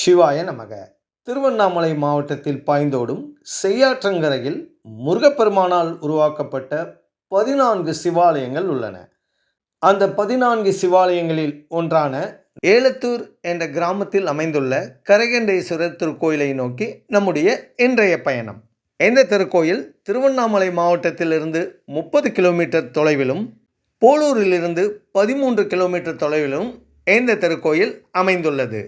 சிவாய நமக. திருவண்ணாமலை மாவட்டத்தில் பாய்ந்தோடும் செய்யாற்றங்கரையில் முருகப்பெருமானால் உருவாக்கப்பட்ட பதினான்கு சிவாலயங்கள் உள்ளன. அந்த பதினான்கு சிவாலயங்களில் ஒன்றான ஏலத்தூர் என்ற கிராமத்தில் அமைந்துள்ள கரகண்டேஸ்வரர் திருக்கோயிலை நோக்கி நம்முடைய இன்றைய பயணம். இந்த திருக்கோயில் திருவண்ணாமலை மாவட்டத்திலிருந்து முப்பது கிலோமீட்டர் தொலைவிலும் போலூரிலிருந்து பதிமூன்று கிலோமீட்டர் தொலைவிலும் இந்த திருக்கோயில் அமைந்துள்ளது.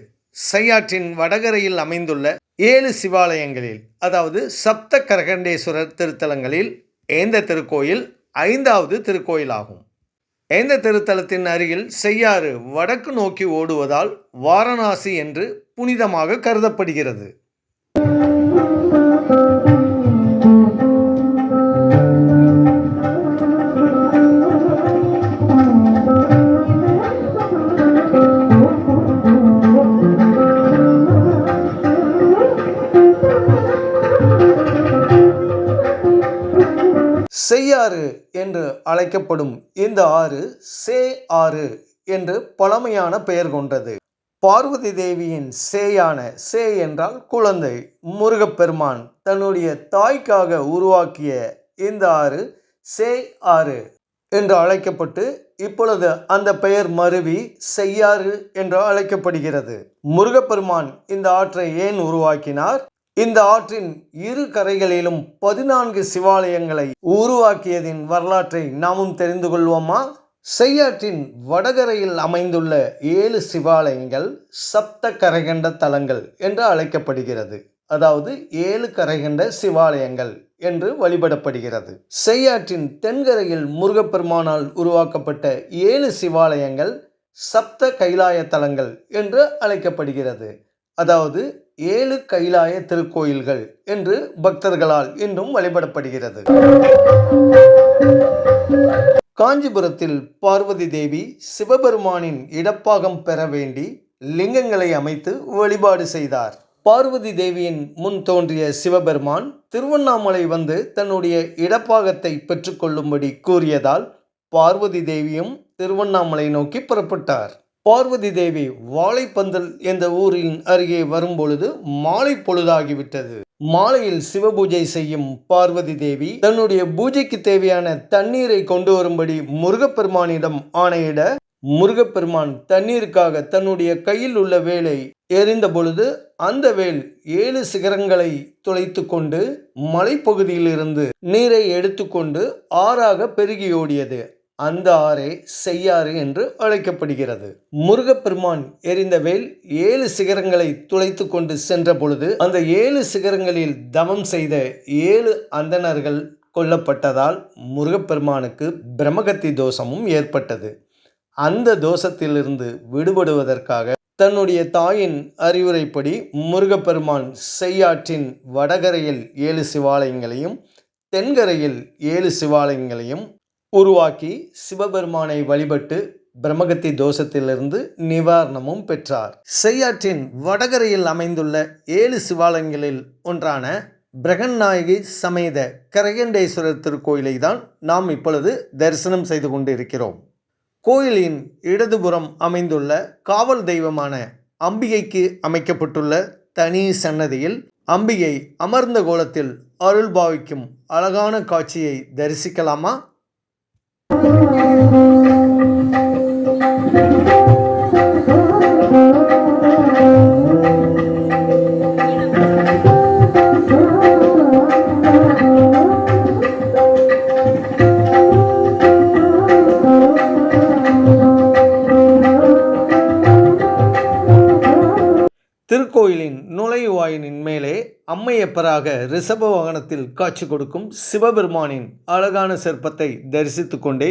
செய்யாற்றின் வடகரையில் அமைந்துள்ள ஏழு சிவாலயங்களில் அதாவது சப்த கரகண்டேஸ்வரர் திருத்தலங்களில் ஏந்த திருக்கோயில் ஐந்தாவது திருக்கோயிலாகும். ஏந்த திருத்தலத்தின் அருகில் செய்யாறு வடக்கு நோக்கி ஓடுவதால் வாரணாசி என்று புனிதமாக கருதப்படுகிறது. ஆறு என்று அழைக்கப்படும் இந்த ஆறு சே ஆறு என்று பழமையான பெயர் கொண்டது. பார்வதி தேவியின் சேயான சே என்றால் குழந்தை. முருகப்பெருமான் தன்னுடைய தாய்க்காக உருவாக்கிய இந்த ஆறு சே ஆறு என்று அழைக்கப்பட்டு இப்பொழுது அந்த பெயர் மருவி செய்யாறு என்று அழைக்கப்படுகிறது. முருகப்பெருமான் இந்த ஆற்றை ஏன் உருவாக்கினார்? இந்த ஆற்றின் இரு கரைகளிலும் பதினான்கு சிவாலயங்களை உருவாக்கியதின் வரலாற்றை நாமும் தெரிந்து கொள்வோமா? செய்யாற்றின் வடகரையில் அமைந்துள்ள ஏழு சிவாலயங்கள் சப்த கரைகண்ட தலங்கள் என்று அழைக்கப்படுகிறது. அதாவது ஏழு கரைகண்ட சிவாலயங்கள் என்று வழிபடப்படுகிறது. செய்யாற்றின் தென்கரையில் முருகப்பெருமானால் உருவாக்கப்பட்ட ஏழு சிவாலயங்கள் சப்த கைலாய தலங்கள் என்று அழைக்கப்படுகிறது. அதாவது ஏழு கைலாய திருக்கோயில்கள் என்று பக்தர்களால் இன்றும் வழிபடப்படுகிறது. காஞ்சிபுரத்தில் பார்வதி தேவி சிவபெருமானின் இடப்பாகம் பெற வேண்டி லிங்கங்களை அமைத்து வழிபாடு செய்தார். பார்வதி தேவியின் முன் தோன்றிய சிவபெருமான் திருவண்ணாமலை வந்து தன்னுடைய இடப்பாகத்தை பெற்றுக்கொள்ளும்படி கூறியதால் பார்வதி தேவியும் திருவண்ணாமலை நோக்கி புறப்பட்டார். பார்வதி தேவி வாழைப்பந்தல் என்ற ஊரின் அருகே வரும்பொழுது மாலை பொழுதாகிவிட்டது. மாலையில் சிவபூஜை செய்யும் பார்வதி தேவி தன்னுடைய பூஜைக்கு தேவையான தண்ணீரை கொண்டு வரும்படி முருகப்பெருமானிடம் ஆணையிட முருகப்பெருமான் தண்ணீருக்காக தன்னுடைய கையில் உள்ள வேலை எறிந்த பொழுது அந்த வேல் ஏழு சிகரங்களை துளைத்து கொண்டு மலைப்பகுதியிலிருந்து நீரை எடுத்துக்கொண்டு ஆறாக பெருகியோடியது அந்த ஆறே செய்யாறு என்று அழைக்கப்படுகிறது. முருகப்பெருமான் எரிந்த வேல் ஏழு சிகரங்களை துளைத்து கொண்டு சென்ற பொழுது அந்த ஏழு சிகரங்களில் தவம் செய்த ஏழு அந்தணர்கள் கொல்லப்பட்டதால் முருகப்பெருமானுக்கு பிரமகத்தி தோஷமும் ஏற்பட்டது. அந்த தோஷத்திலிருந்து விடுபடுவதற்காக தன்னுடைய தாயின் அறிவுரைப்படி முருகப்பெருமான் செய்யாற்றின் வடகரையில் ஏழு சிவாலயங்களையும் தென்கரையில் ஏழு சிவாலயங்களையும் உருவாக்கி சிவபெருமானை வழிபட்டு பிரம்மகத்தி தோஷத்திலிருந்து நிவாரணமும் பெற்றார். செய்யாற்றின் வடகரையில் அமைந்துள்ள ஏழு சிவாலயங்களில் ஒன்றான பிரகன்நாயகி சமேத கரகண்டேஸ்வரர் திருக்கோயிலை தான் நாம் இப்பொழுது தரிசனம் செய்து கொண்டு இருக்கிறோம் கோயிலின் இடதுபுறம் அமைந்துள்ள காவல் தெய்வமான அம்பிகைக்கு அமைக்கப்பட்டுள்ள தனி சன்னதியில் அம்பிகை அமர்ந்த கோலத்தில் அருள் பாவிக்கும் அழகான காட்சியை தரிசிக்கலாமா? Thank you. திருக்கோயிலின் நுழைவாயினின் மேலே அம்மையப்பராக ரிஷப வாகனத்தில் காட்சி கொடுக்கும் சிவபெருமானின் அழகான சிற்பத்தை தரிசித்து கொண்டே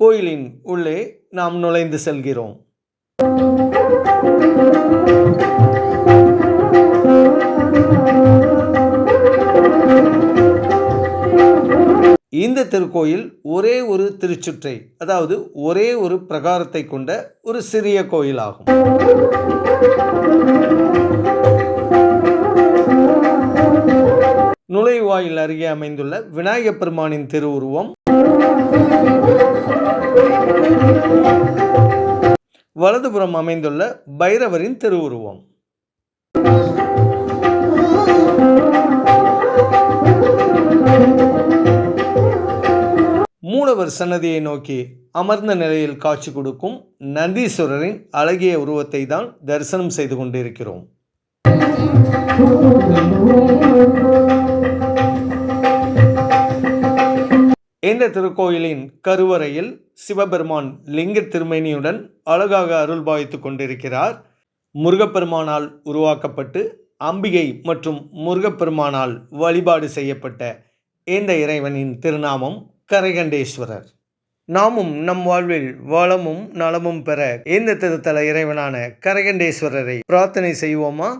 கோயிலின் உள்ளே நாம் நுழைந்து செல்கிறோம். இந்த திருக்கோயில் ஒரே ஒரு திருச்சுற்றை அதாவது ஒரே ஒரு பிரகாரத்தை கொண்ட ஒரு சிறிய கோயிலாகும். நுழைவாயில் அருகே அமைந்துள்ள விநாயகப் பெருமானின் திருவுருவம். வலதுபுறம் அமைந்துள்ள பைரவரின் திருவுருவம். மூலவர் சன்னதியை நோக்கி அமர்ந்த நிலையில் காட்சி கொடுக்கும் நந்தீஸ்வரரின் அழகிய உருவத்தை தான் தரிசனம் செய்து கொண்டிருக்கிறோம். இந்த திருக்கோயிலின் கருவறையில் சிவபெருமான் லிங்க திருமேனியுடன் அழகாக அருள்பாவித்துக் கொண்டிருக்கிறார். முருகப்பெருமானால் உருவாக்கப்பட்டு அம்பிகை மற்றும் முருகப்பெருமானால் வழிபாடு செய்யப்பட்ட இந்த இறைவனின் திருநாமம் கரைகண்டேஸ்வரர். நாமும் நம் வாழ்வில் வளமும் நலமும் பெற இந்த திருத்தல இறைவனான கரைகண்டேஸ்வரரை பிரார்த்தனை செய்வோமா?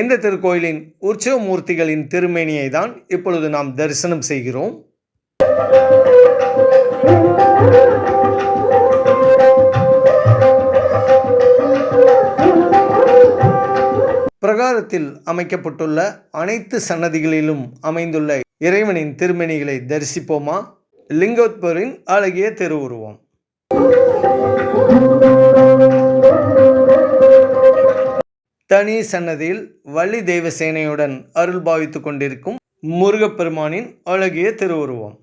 எந்த திருக்கோயிலின் உற்சவ மூர்த்திகளின் திருமேனியை தான் இப்பொழுது நாம் தரிசனம் செய்கிறோம்? பிரகாரத்தில் அமைக்கப்பட்டுள்ள அனைத்து சன்னதிகளிலும் அமைந்துள்ள இறைவனின் திருமேனிகளை தரிசிப்போமா? லிங்கோத்பரின் அழகிய திருவுருவம் தனி சன்னதியில் வள்ளி தெய்வசேனையுடன் அருள் பாவித்துக் கொண்டிருக்கும் முருகப்பெருமானின் அழகிய திருவுருவம்.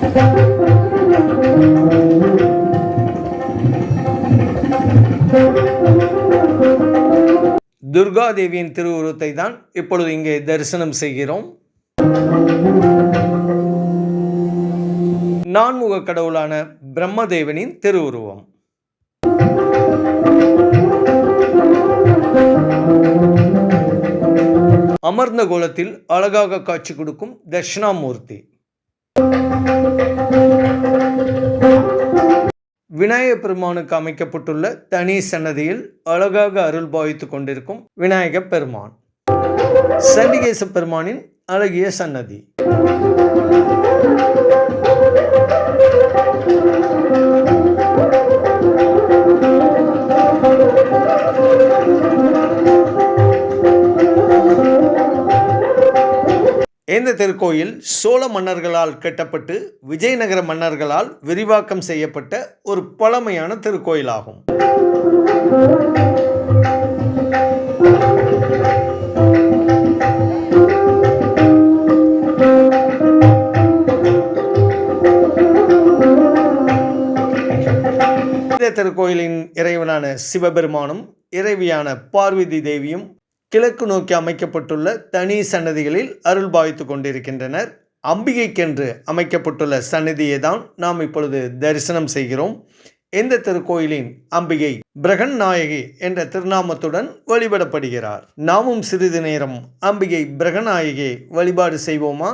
துர்கா தேவியின் திருவுருவத்தை தான் இப்பொழுது இங்கே தரிசனம் செய்கிறோம். நான்முக கடவுளான பிரம்மதேவனின் திருவுருவம். அமர்ந்த கோலத்தில் அழகாக காட்சி கொடுக்கும் தட்சிணாமூர்த்தி. விநாயகப் பெருமானுக்கு அமைக்கப்பட்டுள்ள தனி சன்னதியில் அழகாக அருள் பாவித்துக் கொண்டிருக்கும் விநாயகப் பெருமான். சண்டிகேச பெருமானின் அழகிய சன்னதி. இந்த திருக்கோயில் சோழ மன்னர்களால் கட்டப்பட்டு விஜயநகர மன்னர்களால் விரிவாக்கம் செய்யப்பட்ட ஒரு பழமையான திருக்கோயிலாகும். இந்த திருக்கோயிலின் இறைவனான சிவபெருமானும் இறைவியான பார்வதி தேவியும் கிழக்கு நோக்கி அமைக்கப்பட்டுள்ள தனி சன்னதிகளில் அருள் பாவித்துக் கொண்டிருக்கின்றனர். அம்பிகைக்கென்று அமைக்கப்பட்டுள்ள சன்னதியை தான் நாம் இப்பொழுது தரிசனம் செய்கிறோம். இந்த திருக்கோயிலின் அம்பிகை பிரகன் நாயகி என்ற திருநாமத்துடன் வழிபடப்படுகிறார். நாமும் சிறிது நேரம் அம்பிகை பிரகநாயகியை வழிபாடு செய்வோமா?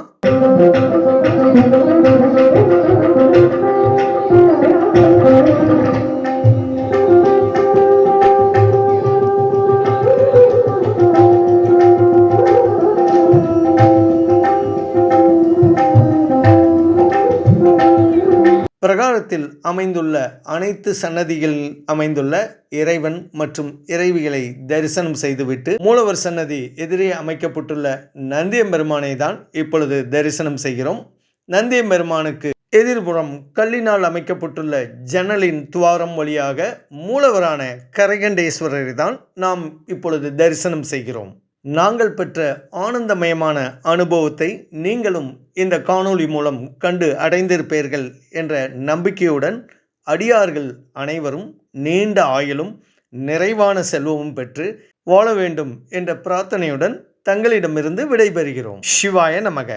பிரகாரத்தில் அமைந்துள்ள அனைத்து சன்னதிகளில் அமைந்துள்ள இறைவன் மற்றும் இறைவிகளை தரிசனம் செய்துவிட்டு மூலவர் சன்னதி எதிரே அமைக்கப்பட்டுள்ள நந்தியம்பெருமானை தான் இப்பொழுது தரிசனம் செய்கிறோம். நந்தியம்பெருமானுக்கு எதிர்புறம் கல்லினால் அமைக்கப்பட்டுள்ள ஜன்னலின் துவாரம் வழியாக மூலவரான கரைகண்டேஸ்வரரை தான் நாம் இப்பொழுது தரிசனம் செய்கிறோம். நாங்கள் பெற்ற ஆனந்தமயமான அனுபவத்தை நீங்களும் இந்த காணொளி மூலம் கண்டு அடைந்திருப்பீர்கள் என்ற நம்பிக்கையுடன் அடியார்கள் அனைவரும் நீண்ட ஆயுளும் நிறைவான செல்வமும் பெற்று வாழ வேண்டும் என்ற பிரார்த்தனையுடன் தங்களிடமிருந்து விடைபெறுகிறோம். சிவாய நமக.